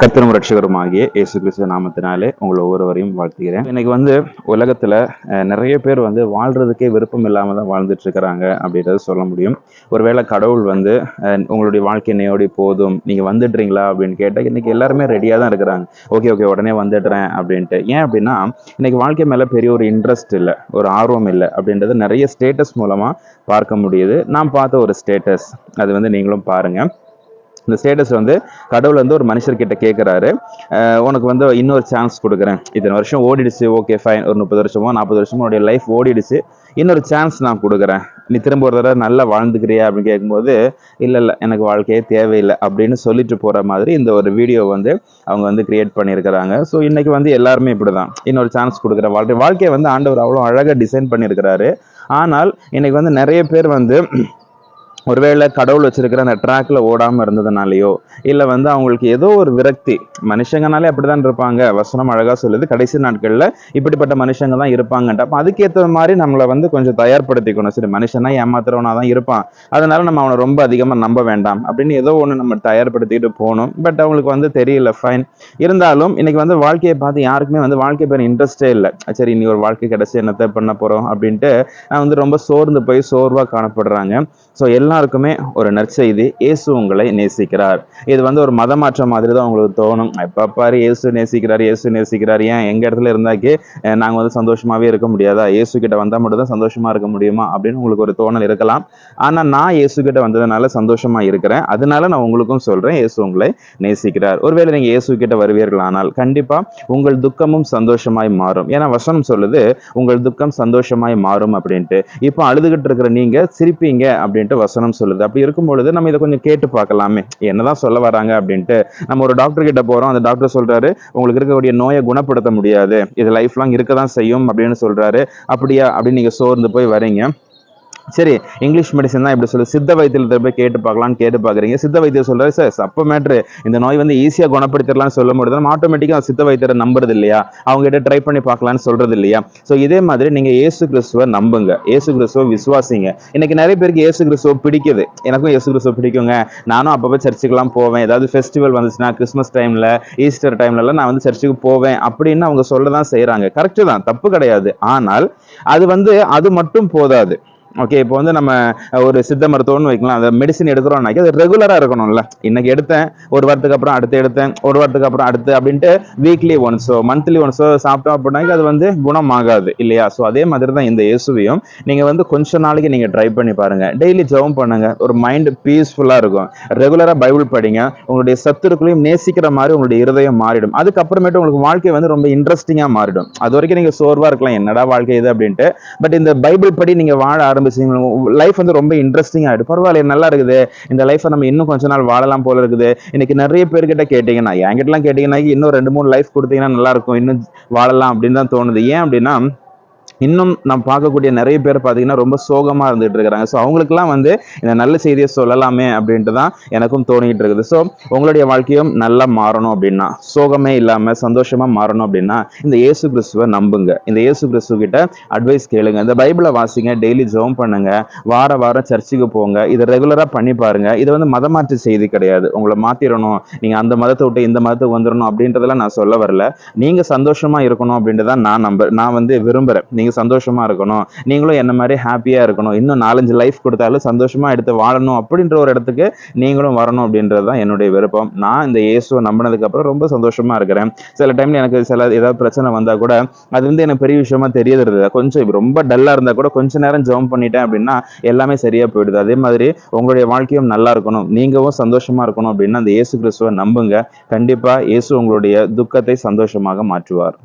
கர்த்தரும் ரட்சகருமாகிய இயேசு கிறிஸ்து நாமத்தினாலே உங்களை ஒவ்வொருவரையும் வாழ்த்துகிறேன். இன்னைக்கு வந்து உலகத்தில் நிறைய பேர் வந்து வாழ்றதுக்கே விருப்பம் இல்லாமல் தான் வாழ்ந்துட்டு இருக்கிறாங்க அப்படின்றத சொல்ல முடியும். ஒருவேளை கடவுள் வந்து உங்களுடைய வாழ்க்கை நேயோடி போதும் நீங்கள் வந்துடுறீங்களா அப்படின்னு கேட்டால் இன்னைக்கு எல்லாருமே ரெடியாக தான் இருக்கிறாங்க. ஓகே ஓகே உடனே வந்துடுறேன் அப்படின்ட்டு. ஏன் அப்படின்னா இன்னைக்கு வாழ்க்கை மேலே பெரிய ஒரு இன்ட்ரெஸ்ட் இல்லை ஒரு ஆர்வம் இல்லை அப்படின்றது நிறைய ஸ்டேட்டஸ் மூலமாக பார்க்க முடியுது. நான் பார்த்த ஒரு ஸ்டேட்டஸ் அது வந்து நீங்களும் பாருங்கள் இந்த ஸ்டேட்டஸ் வந்து கடவுள் வந்து ஒரு மனுஷர்கிட்ட கேட்குறாரு உனக்கு வந்து இன்னொரு சான்ஸ் கொடுக்குறேன். இத்தனை வருஷம் ஓடிடுச்சு ஓகே ஃபைன் ஒரு முப்பது வருஷமோ நாற்பது வருஷமோ உன்னுடைய லைஃப் ஓடிடுச்சு. இன்னொரு சான்ஸ் நான் கொடுக்குறேன். நீ திரும்ப ஒரு தடவை நல்லா வாழ்ந்துக்கிறியா அப்படின்னு கேட்கும்போது இல்லை இல்லை எனக்கு வாழ்க்கையே தேவையில்லை அப்படின்னு சொல்லிட்டு போகிற மாதிரி இந்த ஒரு வீடியோ வந்து அவங்க வந்து கிரியேட் பண்ணியிருக்கிறாங்க. ஸோ இன்றைக்கி வந்து எல்லாருமே இப்படி தான் இன்னொரு சான்ஸ் கொடுக்குற வாழ்க்கை வாழ்க்கையை வந்து ஆண்டவர் அவ்வளோ அழகாக டிசைன் பண்ணியிருக்கிறாரு. ஆனால் இன்றைக்கி வந்து நிறைய பேர் வந்து ஒருவேளை கடவுள் வச்சிருக்கிற அந்த ட்ராக்ல ஓடாம இருந்ததுனாலயோ இல்ல வந்து அவங்களுக்கு ஏதோ ஒரு விரக்தி மனுஷங்கனாலே அப்படிதான் இருப்பாங்க. வசனம் அழகா சொல்லுது. கடைசி நாட்கள்ல இப்படிப்பட்ட மனுஷங்க தான் இருப்பாங்கன்ட்டு. அப்ப அதுக்கேற்ற மாதிரி நம்மளை வந்து கொஞ்சம் தயார்படுத்திக்கணும். சரி மனுஷனா ஏமாத்துறவனா தான் இருப்பான். அதனால நம்ம அவனை ரொம்ப அதிகமா நம்ப வேண்டாம் அப்படின்னு ஏதோ ஒண்ணு நம்ம தயார்படுத்திக்கிட்டு போகணும். பட் அவங்களுக்கு வந்து தெரியல ஃபைன் இருந்தாலும் இன்னைக்கு வந்து வாழ்க்கையை பார்த்து யாருக்குமே வந்து வாழ்க்கை பேர் இன்ட்ரெஸ்டே இல்லை. சரி இனி ஒரு வாழ்க்கை கிடைச்சி என்னத்தை பண்ண போறோம் அப்படின்ட்டு நான் வந்து ரொம்ப சோர்ந்து போய் சோர்வா காணப்படுறாங்க. ஸோ எல்லாருக்குமே ஒரு நற்செய்தி. இயேசு உங்களை நேசிக்கிறார். இது வந்து ஒரு மத மாற்றம் மாதிரி தான் உங்களுக்கு தோணும். எப்போ பாரு இயேசு நேசிக்கிறார் இயேசு நேசிக்கிறார். ஏன்? எங்கள் இடத்துல இருந்தாக்கி நாங்கள் வந்து சந்தோஷமாகவே இருக்க முடியாதா? இயேசு கிட்ட வந்தால் மட்டும் தான் சந்தோஷமா இருக்க முடியுமா? அப்படின்னு உங்களுக்கு ஒரு தோணல் இருக்கலாம். ஆனால் நான் இயேசு கிட்ட வந்ததுனால சந்தோஷமாக இருக்கிறேன். அதனால நான் உங்களுக்கும் சொல்கிறேன் இயேசு உங்களை நேசிக்கிறார். ஒருவேளை நீங்கள் இயேசு கிட்ட வருவீர்களானால் கண்டிப்பாக உங்கள் துக்கமும் சந்தோஷமாய் மாறும். ஏன்னா வசனம் சொல்லுது உங்கள் துக்கம் சந்தோஷமாய் மாறும் அப்படின்ட்டு. இப்போ அழுதுகிட்டு இருக்கிற நீங்கள் சிரிப்பீங்க அப்படின்ட்டு வசனம் சொல்லுது. அப்படி இருக்கும் பொழுது நம்ம இதை கொஞ்சம் கேட்டு பார்க்கலாமே. என்னதான் சொல்ல வராங்க அப்படின்ட்டு நம்ம ஒரு டாக்டர் கிட்ட போறோம். அந்த டாக்டர் சொல்றாரு உங்களுக்கு இருக்கக்கூடிய நோயை குணப்படுத்த முடியாது. இது லைஃப் லாங் இருக்க தான் செய்யும் அப்படின்னு சொல்றாரு. அப்படியா? அப்படின்னு நீங்க சோர்ந்து போய் வரீங்க. சரி இங்கிலீஷ் மெடிசன் தான் இப்படி சொல்லு சித்த வைத்தியத்தை போய் கேட்டு பார்க்கலாம்னு கேட்டு பார்க்குறீங்க. சித்த வைத்தியர் சொல்றாரு சார் சப்ப மேட்ரு இந்த நோய் வந்து ஈஸியாக குணப்படுத்திடலாம்னு சொல்ல முடியாது நம்ம ஆட்டோமேட்டிக்காக சித்த வைத்தியரை நம்புறது இல்லையா? அவங்ககிட்ட ட்ரை பண்ணி பார்க்கலான்னு சொல்கிறது இல்லையா? ஸோ இதே மாதிரி நீங்கள் ஏசு கிறிஸ்துவை நம்புங்க. ஏசு கிறிஸ்துவை விசுவாசிங்க. இன்னைக்கு நிறைய பேருக்கு ஏசு கிறிஸ்துவ பிடிக்குது. எனக்கும் ஏசு கிறிஸ்துவ பிடிக்குங்க. நானும் அப்பப்போ சர்ச்சுக்கெல்லாம் போவேன். ஏதாவது ஃபெஸ்டிவல் வந்துச்சுன்னா கிறிஸ்மஸ் டைமில் ஈஸ்டர் டைம்லலாம் நான் வந்து சர்ச்சுக்கு போவேன் அப்படின்னு அவங்க சொல்ல தான் செய்கிறாங்க கரெக்டு தான். தப்பு கிடையாது. ஆனால் அது வந்து அது மட்டும் போதாது. ஓகே இப்போ வந்து நம்ம ஒரு சித்த மருத்துவம்னு வைக்கலாம். அந்த மெடிசன் எடுக்கிறோம்னாக்கி அது ரெகுலராக இருக்கணும்ல. இன்னைக்கு எடுத்தேன் ஒரு வாரத்துக்கு அப்புறம் அடுத்து எடுத்தேன் ஒரு வாரத்துக்கு அப்புறம் அடுத்து அப்படின்ட்டு வீக்லி ஒன்ஸோ மந்த்லி ஒன்ஸோ சாப்பிட்டோம் அப்படின்னாக்கி அது வந்து குணமாகாது இல்லையா? ஸோ அதே மாதிரி தான் இந்த இயேசுவையும் நீங்கள் வந்து கொஞ்ச நாளைக்கு நீங்கள் ட்ரை பண்ணி பாருங்கள் டெய்லி ஜெபம் பண்ணுங்கள் ஒரு மைண்ட் பீஸ்ஃபுல்லாக இருக்கும். ரெகுலராக பைபிள் படிங்க. உங்களுடைய சத்துருக்களையும் நேசிக்கிற மாதிரி உங்களுடைய இருதயம் மாறிடும். அதுக்கப்புறமேட்டு உங்களுக்கு வாழ்க்கை வந்து ரொம்ப இன்ட்ரெஸ்டிங்காக மாறிடும். அது வரைக்கும் நீங்கள் சோர்வாக இருக்கலாம். என்னடா வாழ்க்கை இது அப்படின்ட்டு. பட் இந்த பைபிள் படி நீங்கள் வாழ ஆரம்பிச்சீங்க லைஃப் வந்து ரொம்ப இன்ட்ரெஸ்டிங் ஆகிடும் பரவாயில்ல நல்லா இருக்குது. இந்த லைஃப்பை நம்ம இன்னும் கொஞ்ச நாள் வாழலாம் போல இருக்குது. இன்னைக்கு நிறைய பேர்கிட்ட கேட்டிங்கன்னா என்கிட்டலாம் கேட்டிங்கன்னா இன்னும் ரெண்டு மூணு லைஃப் கொடுத்தீங்கன்னா நல்லா இருக்கும். இன்னும் வாழலாம் அப்படின்னு தான் தோணுது. ஏன் அப்படின்னா இன்னும் நம்ம பார்க்கக்கூடிய நிறைய பேர் பார்த்தீங்கன்னா ரொம்ப சோகமாக இருந்துகிட்டு இருக்கிறாங்க. ஸோ அவங்களுக்குலாம் வந்து இந்த நல்ல செய்தியை சொல்லலாமே அப்படின்ட்டு தான் எனக்கும் தோணிக்கிட்டு இருக்குது. ஸோ உங்களுடைய வாழ்க்கையும் நல்லா மாறணும் அப்படின்னா சோகமே இல்லாமல் சந்தோஷமாக மாறணும் அப்படின்னா இந்த இயேசு கிறிஸ்துவை நம்புங்க. இந்த இயேசு கிறிஸ்துவ கிட்ட அட்வைஸ் கேளுங்க. இந்த பைபிளை வாசிங்க டெய்லி ஜோம் பண்ணுங்க வார வாரம் சர்ச்சுக்கு போங்க இதை ரெகுலராக பண்ணி பாருங்க. இது வந்து மதமாற்று செய்தி கிடையாது. உங்களை மாத்திரணும். நீங்கள் அந்த மதத்தை விட்டு இந்த மதத்துக்கு வந்துடணும் அப்படின்றதெல்லாம் நான் சொல்ல வரல. நீங்கள் சந்தோஷமாக இருக்கணும் அப்படின்ட்டு தான் நான் நம்ப நான் வந்து விரும்புறேன். நீங்கள் சந்தோஷமா இருக்கணும். நீங்களும் என்ன மாதிரி ஹாப்பியா இருக்கணும். இன்னும் நாலஞ்சு லைஃப் கொடுத்தாலும் சந்தோஷமா எடுத்து வாழணும் அப்படின்ற ஒரு இடத்துக்கு நீங்களும் வரணும் அப்படின்றது தான் என்னுடைய விருப்பம். நான் இந்த இயேசுவை நம்பினதுக்கப்புறம் ரொம்ப சந்தோஷமா இருக்கிறேன். சில டைம்ல எனக்கு சில ஏதாவது பிரச்சனை வந்தால் கூட அது வந்து எனக்கு பெரிய விஷயமா தெரியறது கொஞ்சம் ரொம்ப டல்லா இருந்தா கூட கொஞ்ச நேரம் ஜெபம் பண்ணிட்டேன் அப்படின்னா எல்லாமே சரியா போயிடுது. அதே மாதிரி உங்களுடைய வாழ்க்கையும் நல்லா இருக்கணும். நீங்களும் சந்தோஷமா இருக்கணும் அப்படின்னா அந்த இயேசு கிறிஸ்துவை நம்புங்க. கண்டிப்பா இயேசு உங்களுடைய துக்கத்தை சந்தோஷமாக மாற்றுவார்.